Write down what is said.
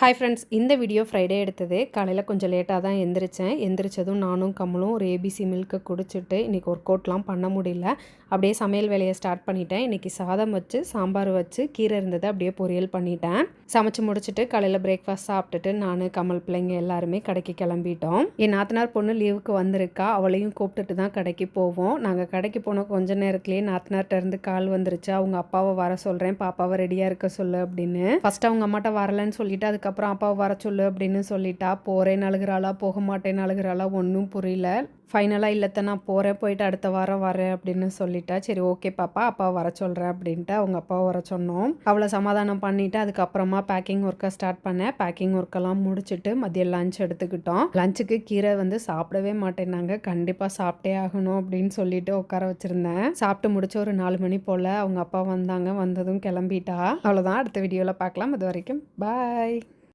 Hi friends இந்த video Friday எடுத்தது. காலையில் கொஞ்சம் லேட்டாக தான் எந்திரிச்சேன். எந்திரிச்சதும் நானும் கமலும் ஒரு ஏபிசி மில்க்கு குடிச்சிட்டு இன்றைக்கி ஒர்க் அவுட்லாம் பண்ண முடியல. அப்படியே சமையல் வேலையை ஸ்டார்ட் பண்ணிட்டேன். இன்றைக்கி சாதம் வச்சு சாம்பார் வச்சு கீரை இருந்தது அப்படியே பொரியல் பண்ணிட்டேன். சமைச்சு முடிச்சுட்டு காலையில் பிரேக்ஃபாஸ்ட் சாப்பிட்டுட்டு நான் கமல் பிள்ளைங்க எல்லாருமே கடைக்கு கிளம்பிட்டோம். என் நாத்தனார் பொண்ணு லீவுக்கு வந்திருக்கா. அவளையும் கூப்பிட்டுட்டு தான் கடைக்கு போவோம். நாங்கள் கடைக்கு போன கொஞ்ச நேரத்துலேயே நாத்தனார்ட்ட இருந்து கால் வந்துருச்சு. அவங்க அப்பாவை வர சொல்கிறேன் பாப்பாவை ரெடியாக இருக்க சொல்லு அப்படின்னு. ஃபஸ்ட் அவங்க அம்மாட்ட வரலன்னு சொல்லிட்டு அதுக்கு அதுக்கப்புறம் அப்பாவை வர சொல்லு அப்படின்னு சொல்லிட்டா போகிறேன்னு அழுகிறாளா போக மாட்டேன்னு அழுகிறாளா ஒன்றும் புரியல. ஃபைனலாக இல்லத்த நான் போகிறேன் போயிட்டு அடுத்த வாரம் வரேன் அப்படின்னு சொல்லிட்டா சரி ஓகே பாப்பா அப்பா வர சொல்கிறேன் அப்படின்ட்டு அவங்க அப்பாவை வர சொன்னோம். அவளை சமாதானம் பண்ணிவிட்டு அதுக்கப்புறமா பேக்கிங் ஒர்க்கை ஸ்டார்ட் பண்ணேன். பேக்கிங் ஒர்க்கெல்லாம் முடிச்சுட்டு மதியம் லஞ்ச் எடுத்துக்கிட்டோம். லஞ்சுக்கு கீரை வந்து சாப்பிடவே மாட்டேனாங்க கண்டிப்பாக சாப்பிட்டே ஆகணும் அப்படின்னு சொல்லிட்டு உட்கார வச்சுருந்தேன். சாப்பிட்டு முடிச்ச ஒரு நாலு மணி போல் அவங்க அப்பா வந்தாங்க. வந்ததும் கிளம்பிட்டா. அவ்வளோதான் அடுத்த வீடியோவில் பார்க்கலாம். அது வரைக்கும் பாய்